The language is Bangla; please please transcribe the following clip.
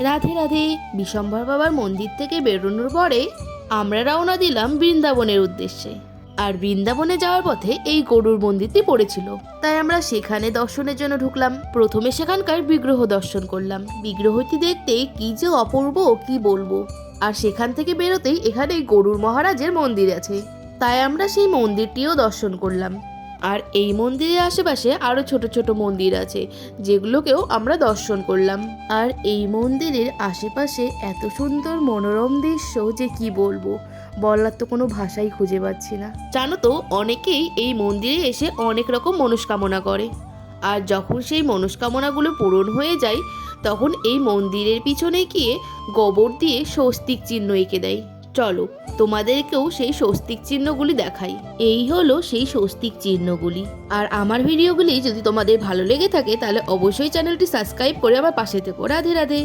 রাধে রাধে বিশম্বর বাবার মন্দির থেকে বেরোনোর পরে আমরা রওনা দিলাম বৃন্দাবনের উদ্দেশ্যে। আর বৃন্দাবনে যাওয়ার পথে এই গরুর মন্দিরটি পড়েছিল। তাই আমরা সেখানে দর্শনের জন্য ঢুকলাম। প্রথমে সেখানকার বিগ্রহ দর্শন করলাম। বিগ্রহটি দেখতে কি যে অপূর্ব, কি বলব? আর সেখান থেকে বেরোতেই এখানে গরুর মহারাজের মন্দির আছে। তাই আমরা সেই মন্দিরটিও দর্শন করলাম। আর এই মন্দিরের আশেপাশে আরও ছোট ছোট মন্দির আছে, যেগুলোকেও আমরা দর্শন করলাম। আর এই মন্দিরের আশেপাশে এত সুন্দর মনোরম দৃশ্য যে কি বলব, বলার তো কোনো ভাষাই খুঁজে পাচ্ছি না। জানো তো, অনেকেই এই মন্দিরে এসে অনেক রকম মনস্কামনা করে। আর যখন সেই মনস্কামনাগুলো পূরণ হয়ে যায়, তখন এই মন্দিরের পিছনে গিয়ে গোবর দিয়ে স্বস্তিক চিহ্ন এঁকে দেয়। চলো, তোমাদেরকেও সেই স্বস্তিক চিহ্নগুলি দেখাই। এই হলো সেই স্বস্তিক চিহ্নগুলি। আর আমার ভিডিওগুলি যদি তোমাদের ভালো লেগে থাকে, তাহলে অবশ্যই চ্যানেলটি সাবস্ক্রাইব করে আমার পাশে থেকো। রাধে রাধে।